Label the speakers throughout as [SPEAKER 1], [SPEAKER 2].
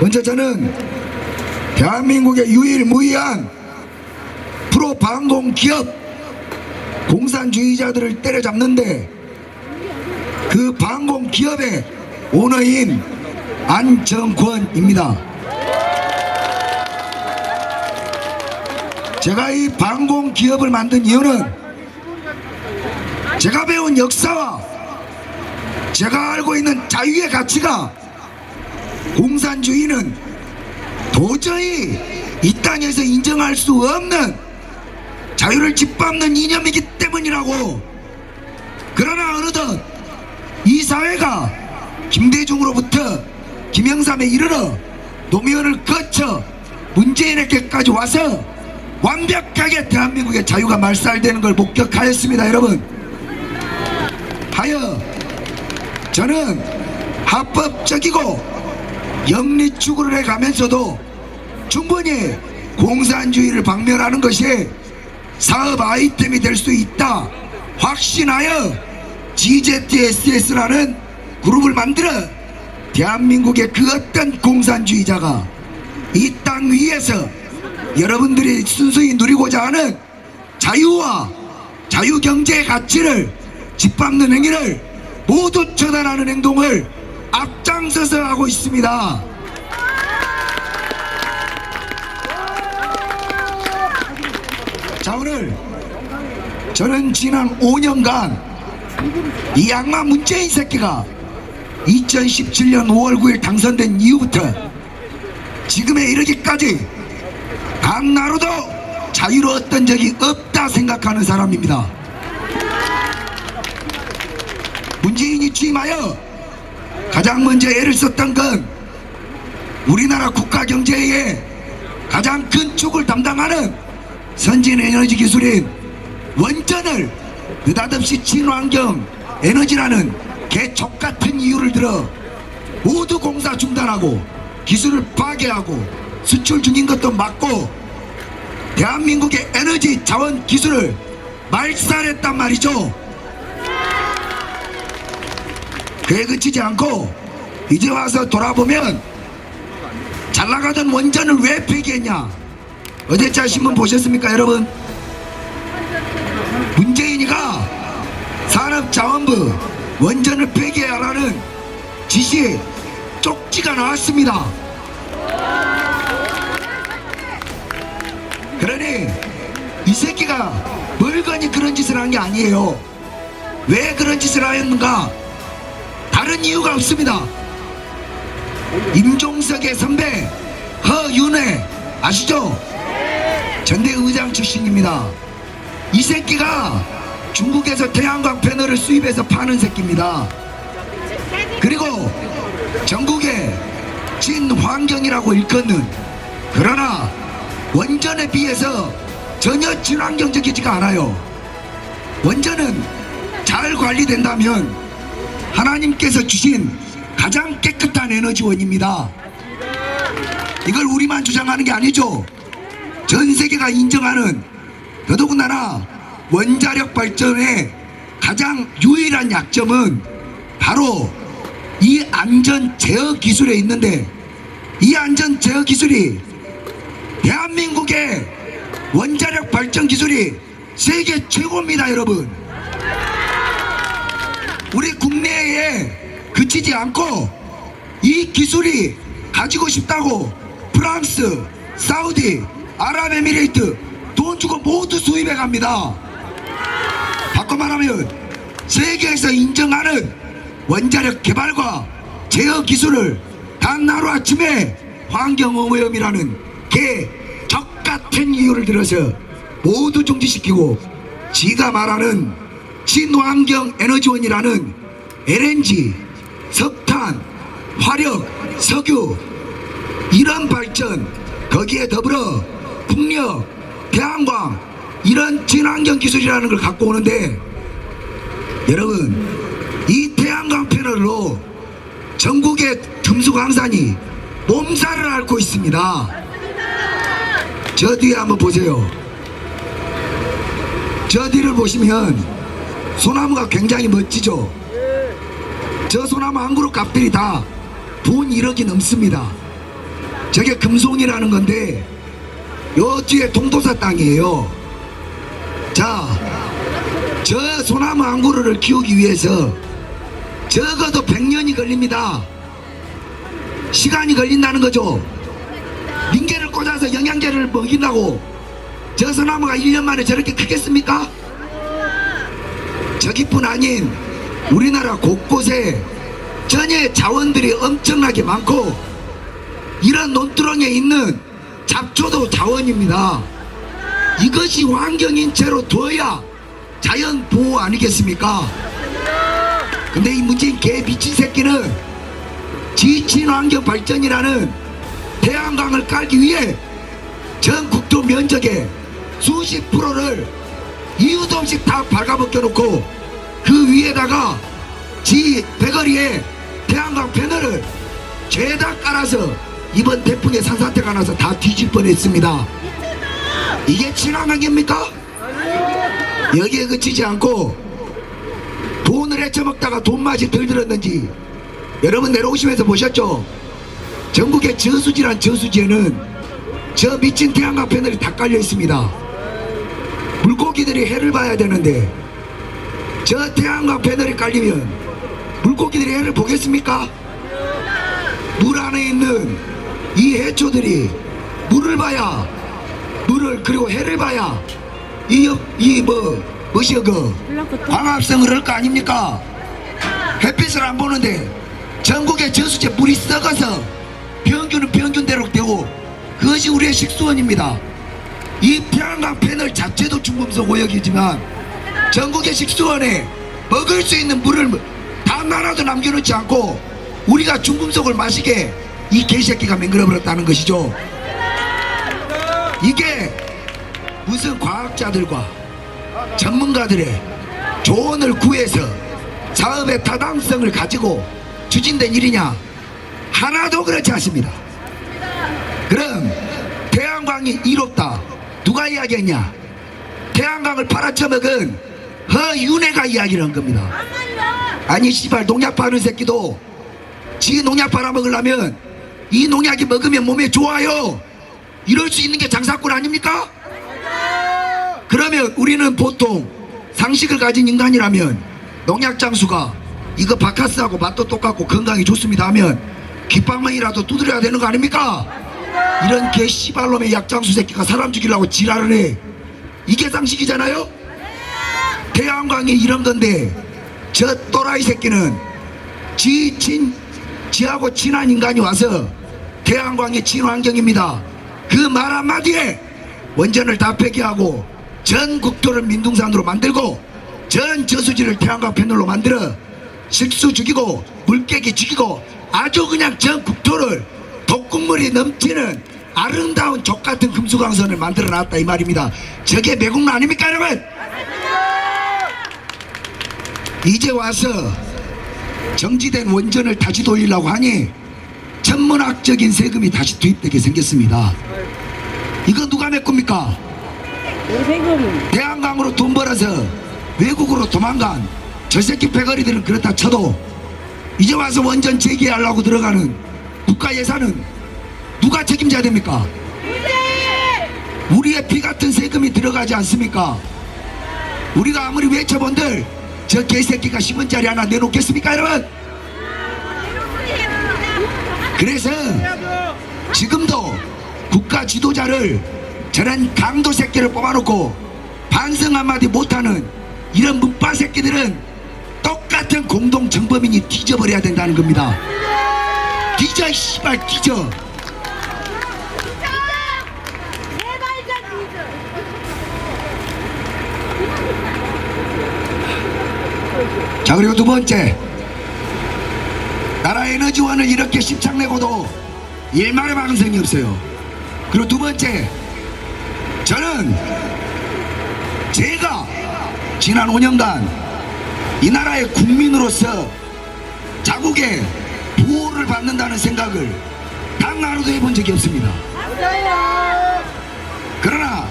[SPEAKER 1] 먼저 저는 대한민국의 유일무이한 프로방공 기업 공산주의자들을 때려잡는데 그 방공 기업의 오너인 안정권입니다. 제가 이 방공 기업을 만든 이유는 제가 배운 역사와 제가 알고 있는 자유의 가치가 공산주의는 도저히 이 땅에서 인정할 수 없는 자유를 짓밟는 이념이기 때문이라고. 그러나 어느덧 이 사회가 김대중으로부터 김영삼에 이르러 노무현을 거쳐 문재인에게까지 와서 완벽하게 대한민국의 자유가 말살되는 걸 목격하였습니다 여러분. 하여 저는 합법적이고 영리 추구를 해가면서도 충분히 공산주의를 박멸하는 것이 사업 아이템이 될 수 있다. 확신하여 GZSS라는 그룹을 만들어 대한민국의 그 어떤 공산주의자가 이 땅 위에서 여러분들이 순수히 누리고자 하는 자유와 자유경제의 가치를 짓밟는 행위를 모두 처단하는 행동을 앞장서서 하고 있습니다. 자 오늘 저는 지난 5년간 이 악마 문재인 새끼가 2017년 5월 9일 당선된 이후부터 지금에 이르기까지 단 하루도 자유로웠던 적이 없다 생각하는 사람입니다. 문재인이 취임하여 가장 먼저 애를 썼던 건 우리나라 국가 경제의 가장 큰 축을 담당하는 선진 에너지 기술인 원전을 느닷없이 친환경 에너지라는 개족 같은 이유를 들어 모두 공사 중단하고 기술을 파괴하고 수출 중인 것도 막고 대한민국의 에너지 자원 기술을 말살했단 말이죠. 그에 그치지 않고 이제 와서 돌아보면 잘 나가던 원전을 왜 폐기했냐? 어제자 신문 보셨습니까 여러분? 문재인이가 산업자원부 원전을 폐기하라는 지시에 쪽지가 나왔습니다. 그러니 이 새끼가 멀거니 그런 짓을 한 게 아니에요. 왜 그런 짓을 하였는가 다른 이유가 없습니다. 임종석의 선배 허윤회 아시죠? 전대 의장 출신입니다. 이 새끼가 중국에서 태양광 패널을 수입해서 파는 새끼입니다. 그리고 전국에 친환경이라고 일컫는 그러나 원전에 비해서 전혀 친환경적이지가 않아요. 원전은 잘 관리된다면 하나님께서 주신 가장 깨끗한 에너지원입니다. 이걸 우리만 주장하는 게 아니죠. 전 세계가 인정하는 더더군다나 원자력 발전의 가장 유일한 약점은 바로 이 안전 제어 기술에 있는데 이 안전 제어 기술이 대한민국의 원자력 발전 기술이 세계 최고입니다, 여러분. 우리 국내에 그치지 않고 이 기술이 가지고 싶다고 프랑스, 사우디, 아랍에미레이트 돈 주고 모두 수입해 갑니다. 바꿔 말하면 세계에서 인정하는 원자력 개발과 제어 기술을 단 하루 아침에 환경오염이라는 개적 같은 이유를 들어서 모두 중지시키고 지가 말하는 친환경 에너지원이라는 LNG, 석탄, 화력, 석유 이런 발전 거기에 더불어 풍력, 태양광 이런 친환경 기술이라는 걸 갖고 오는데 여러분 이 태양광 패널로 전국의 금수강산이 몸살을 앓고 있습니다. 저 뒤에 한번 보세요. 저 뒤를 보시면 소나무가 굉장히 멋지죠. 저 소나무 한 그루 값들이 다 돈 1억이 넘습니다. 저게 금송이라는 건데 요 뒤에 동도사 땅이에요. 자, 저 소나무 한 그루를 키우기 위해서 적어도 100년이 걸립니다. 시간이 걸린다는 거죠. 링계를 꽂아서 영양제를 먹인다고 저 소나무가 1년 만에 저렇게 크겠습니까? 저기뿐 아닌 우리나라 곳곳에 전예 자원들이 엄청나게 많고 이런 논두렁에 있는 잡초도 자원입니다. 이것이 환경인 채로 둬야 자연 보호 아니겠습니까? 근데 이 문재인 개 미친 새끼는 지친 환경 발전이라는 태양광을 깔기 위해 전 국토 면적의 수십 프로를 이유도 없이 다 발가벗겨 놓고 그 위에다가 지 배거리에 태양광 패널을 죄다 깔아서 이번 태풍의 산사태가 나서 다 뒤질 뻔했습니다. 이게 친환경입니까? 여기에 그치지 않고 돈을 헤쳐먹다가 돈 맛이 덜 들었는지 여러분 내려오시면서 보셨죠? 전국의 저수지란 저수지에는 저 미친 태양광 패널이 다 깔려 있습니다. 물고기들이 해를 봐야 되는데 저 태양광 패널이 깔리면 물고기들이 해를 보겠습니까? 물 안에 있는 이 해초들이 물을 봐야 물을 그리고 해를 봐야 이이뭐 뭐시여 그 광합성을 할 거 아닙니까? 햇빛을 안 보는데 전국의 저수지에 물이 썩어서 평균은 평균대로 되고 그것이 우리의 식수원입니다. 이 태양광 패널 자체도 중금속 오염이지만 전국의 식수원에 먹을 수 있는 물을 단 하나도 남겨놓지 않고 우리가 중금속을 마시게 이 개새끼가 맹글어버렸다는 것이죠. 이게 무슨 과학자들과 전문가들의 조언을 구해서 사업의 타당성을 가지고 추진된 일이냐? 하나도 그렇지 않습니다. 그럼 태양광이 이롭다. 누가 이야기했냐? 태양광을 팔아쳐먹은 허윤회가 이야기를 한 겁니다. 아니 씨발 농약 바르는 새끼도 지 농약 팔아먹으려면 이 농약이 먹으면 몸에 좋아요. 이럴 수 있는 게 장사꾼 아닙니까? 그러면 우리는 보통 상식을 가진 인간이라면 농약 장수가 이거 바카스하고 맛도 똑같고 건강에 좋습니다 하면 귓방망이라도 두드려야 되는 거 아닙니까? 이런 개 씨발놈의 약장수 새끼가 사람 죽이려고 지랄을 해 이게 상식이잖아요? 태양광이 이런 건데 저 또라이 새끼는 지, 친, 지하고 친한 인간이 와서 태양광의 친환경입니다. 그 말 한마디에 원전을 다 폐기하고 전 국토를 민둥산으로 만들고 전 저수지를 태양광 패널로 만들어 식수 죽이고 물개기 죽이고 아주 그냥 전 국토를 독 국물이 넘치는 아름다운 족 같은 금수강선을 만들어 놨다 이 말입니다. 저게 매국노 아닙니까 여러분? 이제 와서 정지된 원전을 다시 돌리려고 하니 천문학적인 세금이 다시 투입되게 생겼습니다. 이거 누가 메꿉니까?
[SPEAKER 2] 세금
[SPEAKER 1] 대한강으로 돈 벌어서 외국으로 도망간 저 새끼 패거리들은 그렇다 쳐도 이제 와서 원전 재개하려고 들어가는 국가 예산은 누가 책임져야 됩니까? 우리의 피 같은 세금이 들어가지 않습니까? 우리가 아무리 외쳐본들 저 개새끼가 10원짜리 하나 내놓겠습니까 여러분? 그래서 지금도 국가 지도자를 저런 강도 새끼를 뽑아놓고 반성 한마디 못하는 이런 문파 새끼들은 똑같은 공동 정범인이 뒤져버려야 된다는 겁니다. 뒤져 이 씨발 뒤져.
[SPEAKER 2] 제발 좀 뒤져.
[SPEAKER 1] 자 그리고 두 번째. 나라 에너지원을 이렇게 심창내고도 일말의 방송이 없어요. 그리고 두 번째. 저는 제가 지난 5년간 이 나라의 국민으로서 자국의 보호를 받는다는 생각을 단 하루도 해본 적이 없습니다. 그러나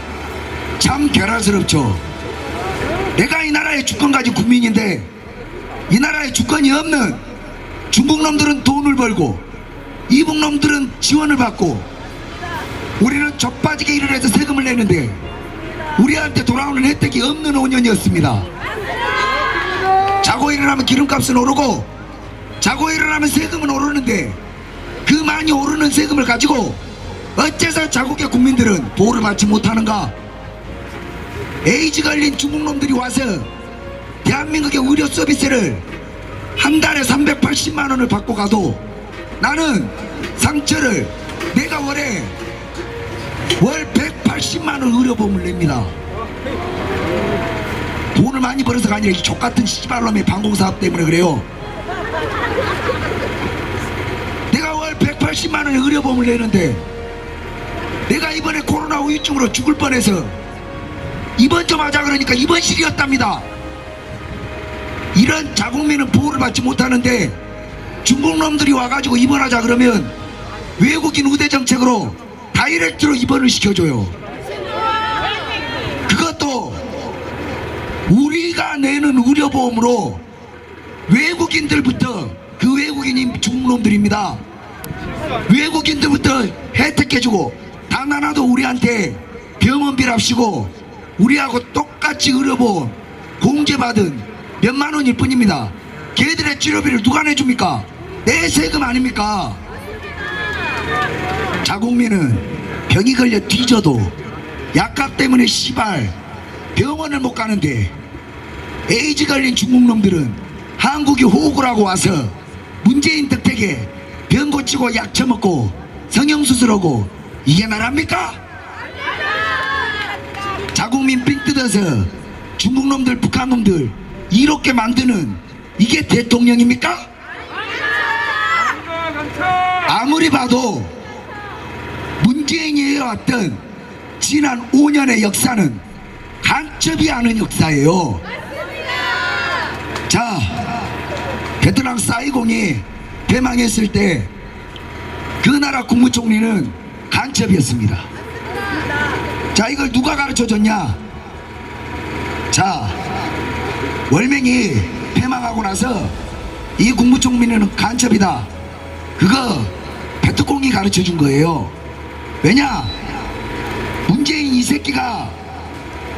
[SPEAKER 1] 참 괴랄스럽죠. 내가 이 나라의 주권 가진 국민인데 이 나라에 주권이 없는 중국 놈들은 돈을 벌고 이북 놈들은 지원을 받고 우리는 좆빠지게 일을 해서 세금을 내는데 우리한테 돌아오는 혜택이 없는 5년이었습니다. 자고 일어나면 기름값은 오르고 자고 일어나면 세금은 오르는데 그 많이 오르는 세금을 가지고 어째서 자국의 국민들은 보호를 받지 못하는가? 에이즈 걸린 중국놈들이 와서 대한민국의 의료 서비스를 한 달에 380만 원을 받고 가도 나는 상처를 내가 월에 월 180만 원 의료보험을 냅니다. 돈을 많이 벌어서가 아니라 이 족같은 씨발놈의 방공사업 때문에 그래요. 내가 월 180만 원의 의료보험을 내는데 내가 이번에 코로나 우유증으로 죽을 뻔해서 입원 좀 하자 그러니까 입원실이었답니다. 이런 자국민은 보호를 받지 못하는데 중국 놈들이 와가지고 입원하자 그러면 외국인 우대 정책으로 다이렉트로 입원을 시켜줘요. 그것도 우리가 내는 의료보험으로 외국인들부터 그 외국인이 중국 놈들입니다. 외국인들부터 혜택해주고 단 하나도 우리한테 병원비랍시고 우리하고 똑같이 의료보험 공제받은 몇만 원일 뿐입니다. 걔들의 치료비를 누가 내줍니까? 내 세금 아닙니까? 자국민은 병이 걸려 뒤져도 약값 때문에 시발 병원을 못 가는데 에이즈 걸린 중국 놈들은 한국이 호구를 하고 와서 문재인 덕택에 병 고치고 약 처먹고 성형수술하고 이게 나랍니까? 자국민 삥 뜯어서 중국 놈들 북한 놈들 이렇게 만드는 이게 대통령입니까? 아무리 봐도 문재인이 해왔던 지난 5년의 역사는 간첩이 아는 역사예요. 자, 베트남 사이공이 대망했을 때 그 나라 국무총리는 간첩이었습니다. 자, 이걸 누가 가르쳐 줬냐? 자, 월맹이 패망하고 나서 이 국무총리는 간첩이다. 그거 베트콩이 가르쳐 준 거예요. 왜냐? 문재인 이 새끼가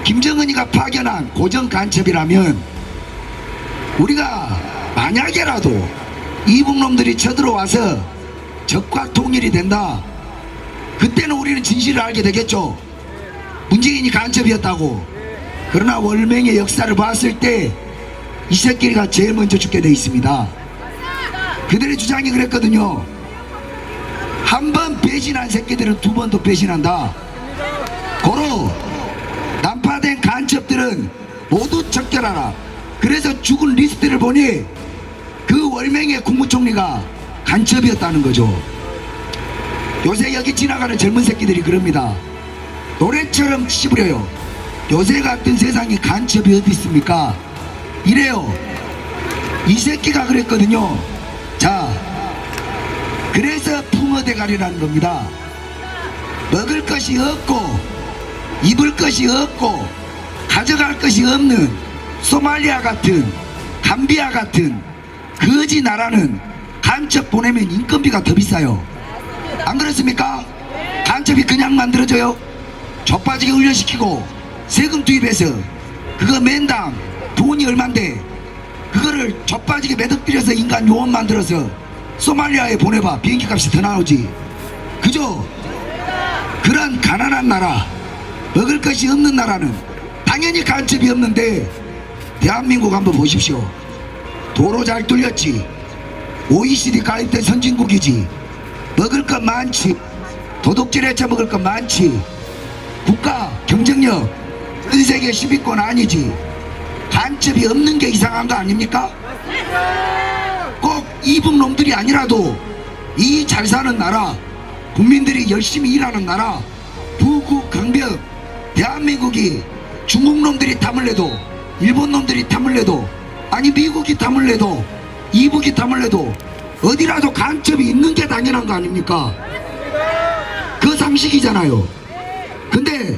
[SPEAKER 1] 김정은이가 파견한 고정 간첩이라면 우리가 만약에라도 이북놈들이 쳐들어와서 적과 통일이 된다. 그때는 우리는 진실을 알게 되겠죠. 문재인이 간첩이었다고. 그러나 월맹의 역사를 봤을 때 이 새끼가 제일 먼저 죽게 돼 있습니다. 그들의 주장이 그랬거든요. 한 번 배신한 새끼들은 두 번 더 배신한다. 고로 난파된 간첩들은 모두 적결하라. 그래서 죽은 리스트를 보니 그 월맹의 국무총리가 간첩이었다는 거죠. 요새 여기 지나가는 젊은 새끼들이 그럽니다. 노래처럼 씹으려요. 요새 같은 세상에 간첩이 어디 있습니까? 이래요. 이 새끼가 그랬거든요. 자, 그래서 풍어대가리라는 겁니다. 먹을 것이 없고 입을 것이 없고 가져갈 것이 없는 소말리아 같은 감비아 같은 거지 나라는 간첩 보내면 인건비가 더 비싸요. 안 그렇습니까? 간첩이 그냥 만들어져요. 젖빠지게 훈련시키고 세금 투입해서 그거 맨당 돈이 얼만데 그거를 젖빠지게 매듭들여서 인간 요원 만들어서 소말리아에 보내봐. 비행기 값이 더 나오지. 그죠? 그런 가난한 나라 먹을 것이 없는 나라는 당연히 간첩이 없는데 대한민국 한번 보십시오. 도로 잘 뚫렸지. OECD 가입된 선진국이지. 먹을 것 많지. 도둑질 해쳐 먹을 것 많지. 국가 경쟁력 전 세계 10위권 아니지 간첩이 없는 게 이상한 거 아닙니까? 꼭 이북 놈들이 아니라도 이 잘 사는 나라 국민들이 열심히 일하는 나라 부국 강병 대한민국이 중국 놈들이 탐을 내도 일본 놈들이 탐을 내도 아니 미국이 탐을 내도 이북이 탐을 내도 어디라도 간첩이 있는 게 당연한 거 아닙니까? 그 상식이잖아요. 근데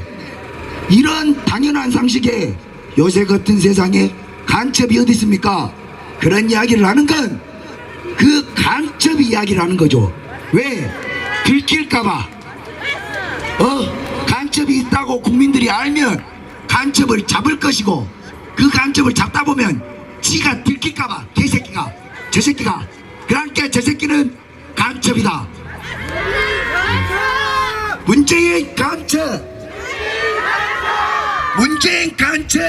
[SPEAKER 1] 이런 당연한 상식에 요새 같은 세상에 간첩이 어디 있습니까? 그런 이야기를 하는 건 그 간첩 이야기를 하는 거죠. 왜? 들킬까봐. 어? 간첩이 있다고 국민들이 알면 간첩을 잡을 것이고 그 간첩을 잡다 보면 지가 들킬까봐 개새끼가 저 새끼가 그러니까 저 새끼는 간첩이다 문재인 간첩 문재인 간첩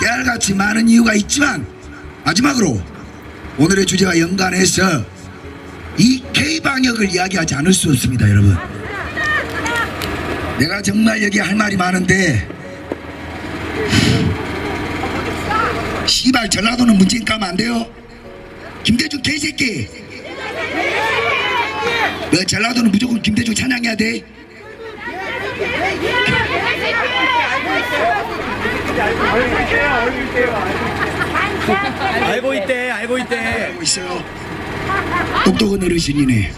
[SPEAKER 1] 깨알같이 많은 이유가 있지만 마지막으로 오늘의 주제와 연관해서 이 K방역을 이야기하지 않을 수 없습니다 여러분. 내가 정말 여기 할 말이 많은데 씨발 전라도는 문재인 까면 안 돼요? 김대중 개새끼. 너 전라도는 무조건 김대중 찬양해야 돼
[SPEAKER 3] 알고 있대 알고 있대.
[SPEAKER 1] 알고 있어요. 똑똑한 어르신이네.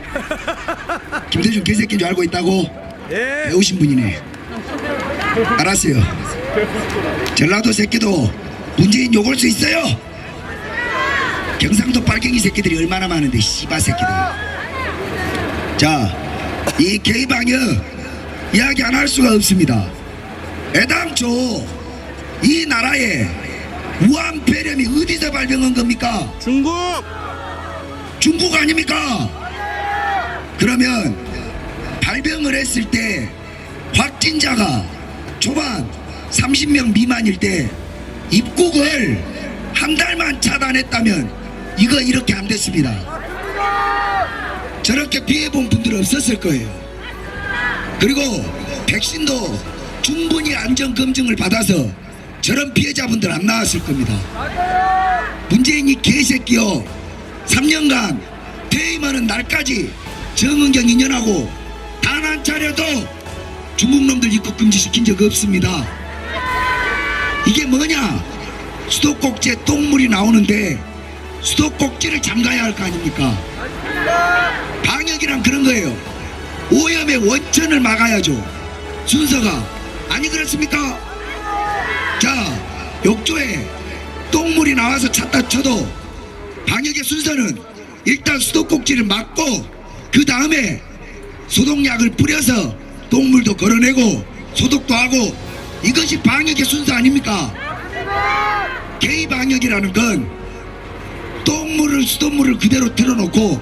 [SPEAKER 1] 김대중 개새끼인 줄 알고 있다고?
[SPEAKER 3] 예.
[SPEAKER 1] 배우신 분이네. 알았어요. 전라도 새끼도 문재인 욕을 수 있어요. 경상도 빨갱이 새끼들이 얼마나 많은데 씨바 새끼들. 자이 K방역 이야기 안 할 수가 없습니다 애당초 이 나라에 우한 폐렴이 어디서 발병한 겁니까
[SPEAKER 3] 중국
[SPEAKER 1] 중국 아닙니까? 그러면 발병을 했을 때 확진자가 초반 30명 미만일 때 입국을 한 달만 차단했다면 이거 이렇게 안 됐습니다. 저렇게 피해본 분들 없었을 거예요. 그리고 백신도 충분히 안전 검증을 받아서 저런 피해자분들 안 나왔을 겁니다. 문재인이 개새끼요. 3년간 퇴임하는 날까지 정은경 2년하고 단 한 차례도 중국 놈들 입국 금지 시킨 적 없습니다. 이게 뭐냐? 수도꼭지에 똥물이 나오는데 수도꼭지를 잠가야 할 거 아닙니까? 방역이란 그런 거예요. 오염의 원천을 막아야죠. 순서가 아니 그렇습니까? 자, 욕조에 똥물이 나와서 찾다 쳐도 방역의 순서는 일단 수도꼭지를 막고 그 다음에 소독약을 뿌려서 똥물도 걸어내고 소독도 하고 이것이 방역의 순서 아닙니까? 개의 방역이라는 건 똥물을 수돗물을 그대로 틀어놓고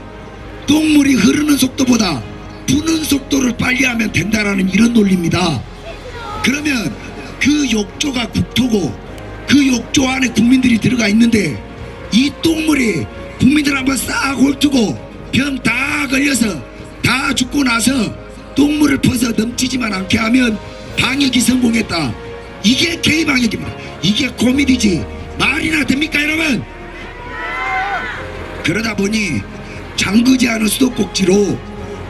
[SPEAKER 1] 똥물이 흐르는 속도보다 부는 속도를 빨리 하면 된다라는 이런 논리입니다. 그러면 그 욕조가 국토고 그 욕조 안에 국민들이 들어가 있는데 이 똥물이 국민들 한번 싹 훑고 병 다 걸려서 다 죽고 나서 똥물을 퍼서 넘치지만 않게 하면 방역이 성공했다. 이게 개의 방역입니다. 이게 코미디지 말이나 됩니까 여러분? 그러다 보니 잠그지 않은 수도꼭지로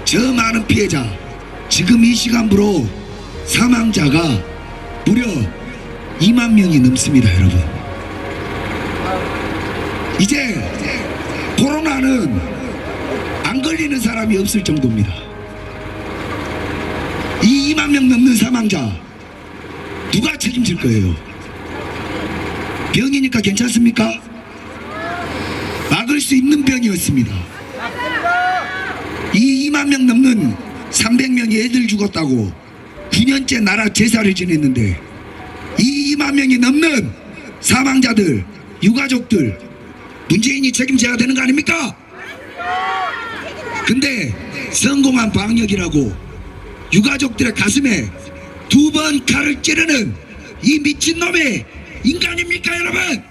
[SPEAKER 1] 저 많은 피해자 지금 이 시간부로 사망자가 무려 2만 명이 넘습니다 여러분. 이제 코로나는 안 걸리는 사람이 없을 정도입니다. 이 2만 명 넘는 사망자 누가 책임질 거예요? 병이니까 괜찮습니까? 막을 수 있는 병이었습니다. 이 2만 명 넘는 300명이 애들 죽었다고 9년째 나라 제사를 지냈는데 이 2만 명이 넘는 사망자들, 유가족들 문재인이 책임져야 되는 거 아닙니까? 근데 성공한 방역이라고 유가족들의 가슴에 두 번 칼을 찌르는 이 미친놈이 인간입니까 여러분?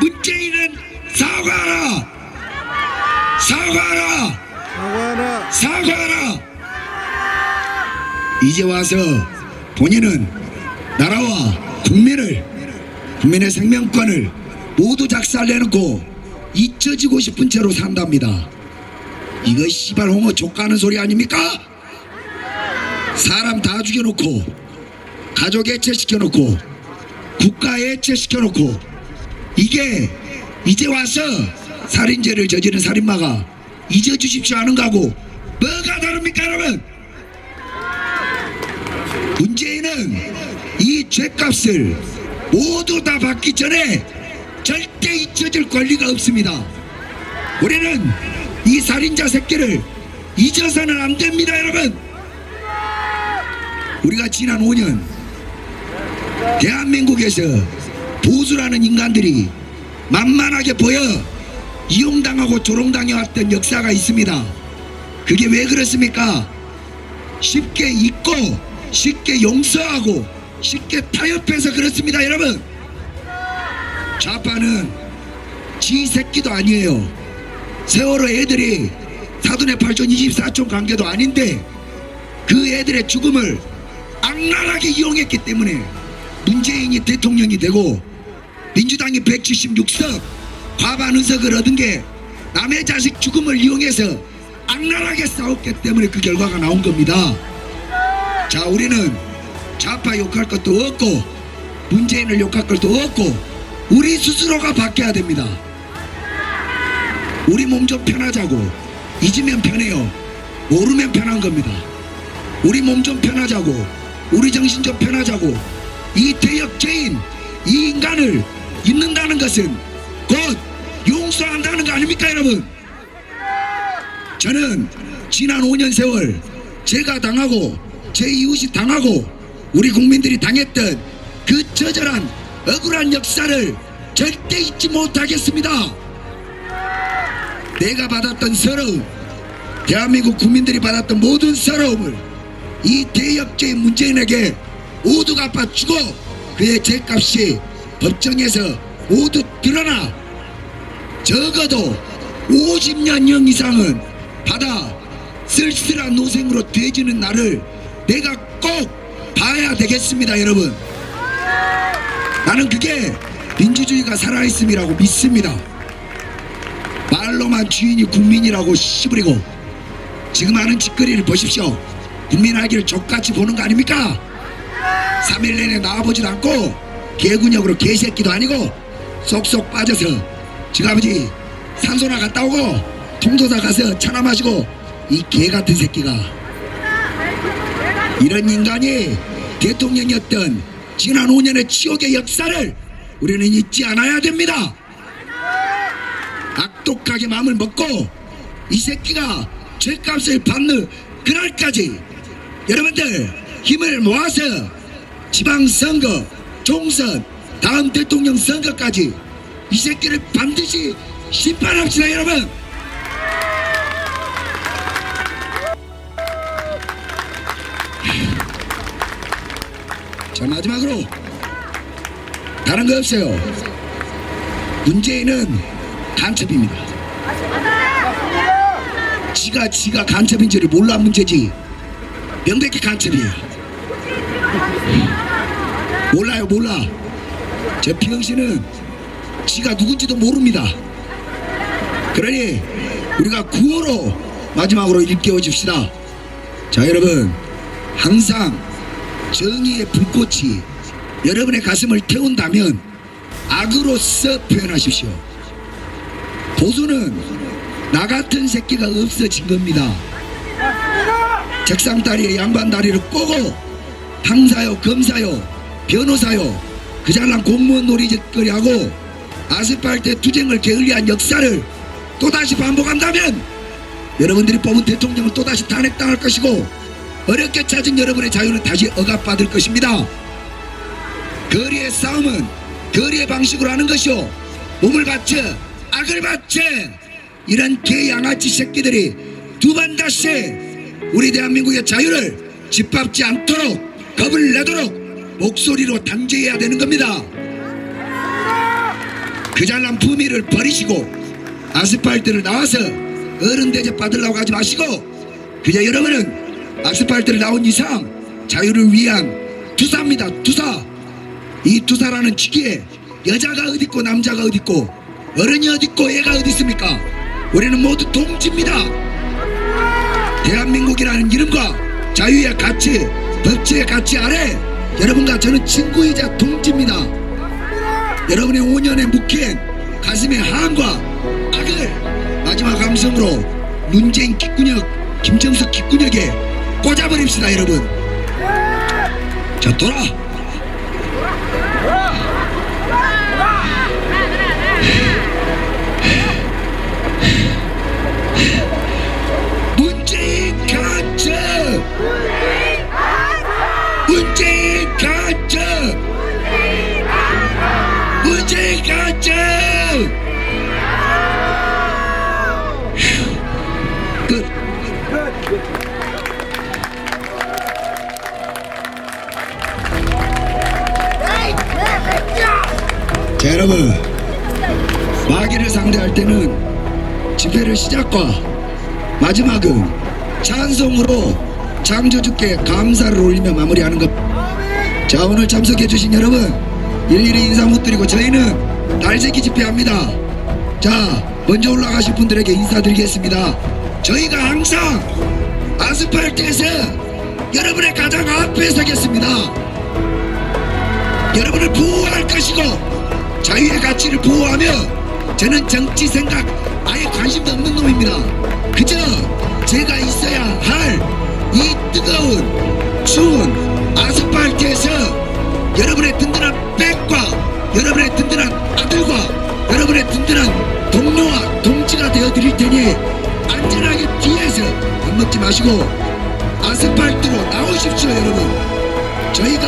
[SPEAKER 1] 문재인은 사과하라! 사과하라!
[SPEAKER 3] 사과하라
[SPEAKER 1] 사과하라! 이제 와서 본인은 나라와 국민을 국민의 생명권을 모두 작살내놓고 잊혀지고 싶은 채로 산답니다. 이거 씨발 홍어 족가는 소리 아닙니까? 사람 다 죽여놓고 가족 해체시켜놓고 국가 해체시켜놓고 이게 이제 와서 살인죄를 저지른 살인마가 잊어주십시오 하는 거하고 뭐가 다릅니까 여러분? 문재인은 이 죄값을 모두 다 받기 전에 절대 잊혀질 권리가 없습니다. 우리는 이 살인자 새끼를 잊어서는 안 됩니다 여러분. 우리가 지난 5년 대한민국에서 보수라는 인간들이 만만하게 보여 이용당하고 조롱당해 왔던 역사가 있습니다. 그게 왜 그렇습니까? 쉽게 잊고 쉽게 용서하고 쉽게 타협해서 그렇습니다 여러분 좌파는 지 새끼도 아니에요 세월호 애들이 사돈의 8촌 24촌 관계도 아닌데 그 애들의 죽음을 악랄하게 이용했기 때문에 문재인이 대통령이 되고 민주당이 176석 과반 의석을 얻은 게 남의 자식 죽음을 이용해서 악랄하게 싸웠기 때문에 그 결과가 나온 겁니다. 자 우리는 좌파 욕할 것도 없고 문재인을 욕할 것도 없고 우리 스스로가 바뀌어야 됩니다. 우리 몸 좀 편하자고 잊으면 편해요. 모르면 편한 겁니다. 우리 몸 좀 편하자고 우리 정신 좀 편하자고 이 대역죄인 이 인간을 잊는다는 것은 곧 용서한다는 거 아닙니까 여러분 저는 지난 5년 세월 제가 당하고 제 이웃이 당하고 우리 국민들이 당했던 그 처절한 억울한 역사를 절대 잊지 못하겠습니다. 내가 받았던 서러움 대한민국 국민들이 받았던 모든 서러움을 이 대역죄인 문재인에게 모두 갚아주고 그의 죄값이 법정에서 모두 드러나 적어도 50년형 이상은 받아 쓸쓸한 노생으로 돼지는 나를 내가 꼭 봐야 되겠습니다 여러분. 나는 그게 민주주의가 살아있음이라고 믿습니다. 말로만 주인이 국민이라고 씨부리고 지금 하는 짓거리를 보십시오. 국민 알기를 족같이 보는 거 아닙니까? 3일 내내 나와보지도 않고 개군역으로 개새끼도 아니고 쏙쏙 빠져서 지금 아버지 산소나 갔다 오고 통도사 가서 차나 마시고 이 개 같은 새끼가 이런 인간이 대통령이었던 지난 5년의 치욕의 역사를 우리는 잊지 않아야 됩니다. 악독하게 마음을 먹고 이 새끼가 죄값을 받는 그날까지 여러분들 힘을 모아서 지방선거 총선 다음 대통령 선거까지 이 새끼를 반드시 심판합시다 여러분 자 마지막으로 다른 거 없어요. 문재인은 간첩입니다. 지가 지가 간첩인지를 몰라 문제지. 명백히 간첩이에요. 몰라요 몰라. 저 비영씨는 지가 누군지도 모릅니다. 그러니 우리가 구호로 마지막으로 일깨워 줍시다. 자 여러분 항상 정의의 불꽃이 여러분의 가슴을 태운다면 악으로서 표현하십시오. 보수는 나 같은 새끼가 없어진 겁니다. 책상 다리에 양반 다리를 꼬고 판사요 검사요 변호사요 그 잘난 공무원 놀이짓거리하고 아스팔트에 투쟁을 게을리한 역사를 또다시 반복한다면 여러분들이 뽑은 대통령을 또다시 탄핵당할 것이고 어렵게 찾은 여러분의 자유는 다시 억압받을 것입니다. 거리의 싸움은 거리의 방식으로 하는 것이오 몸을 바쳐 악을 바쳐. 이런 개양아치 새끼들이 두 번 다시 우리 대한민국의 자유를 짓밟지 않도록 겁을 내도록 목소리로 단죄해야 되는 겁니다. 그 잘난 품위를 버리시고 아스팔트를 나와서 어른 대접 받으려고 하지 마시고 그저 여러분은 아스팔트를 나온 이상 자유를 위한 투사입니다. 투사. 이 투사라는 직기에 여자가 어딨고 남자가 어딨고 어른이 어딨고 애가 어디 있습니까? 우리는 모두 동지입니다. 대한민국이라는 이름과 자유의 가치 법치의 가치 아래 여러분과 저는 친구이자 동지입니다. 여러분의 5년의 묵힌 가슴의 한과 악을 마지막 감성으로 문재인 깃구녁 김정석 깃구녁에 꽂아버립시다 여러분. 자 돌아. 문재인 가짜 문재인 가짜 문재인 가짜 여러분 마귀를 상대할 때는 집회를 시작과 마지막은 찬송으로 창조주께 감사를 올리며 마무리하는 것. 자 오늘 참석해주신 여러분 일일이 인사 못 드리고 저희는 날새끼 집회합니다. 자 먼저 올라가실 분들에게 인사드리겠습니다. 저희가 항상 아스팔트에서 여러분의 가장 앞에 서겠습니다. 여러분을 보호할 것이고 자유의 가치를 보호하며 저는 정치 생각 아예 관심도 없는 놈입니다. 그저 제가 있어야 할 이 뜨거운 추운 아스팔트에서 여러분의 든든한 백과 여러분의 든든한 아들과 여러분의 든든한 동료와 동지가 되어 드릴 테니 안전하게 뒤에서 겁먹지 마시고 아스팔트로 나오십시오 여러분 저희가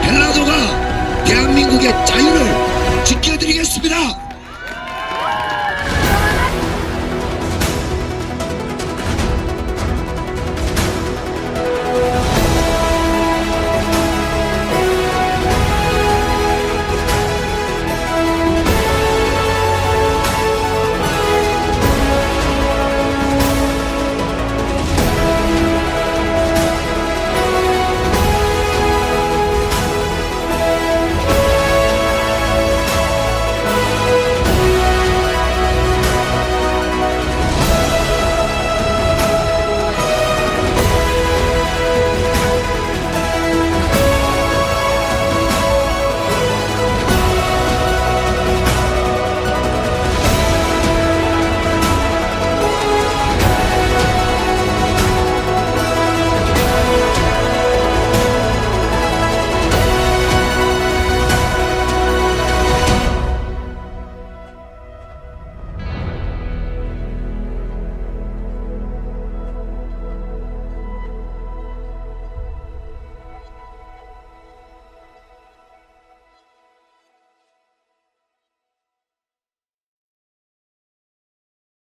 [SPEAKER 1] 벨라도가 대한민국의 자유를 지켜드리겠습니다.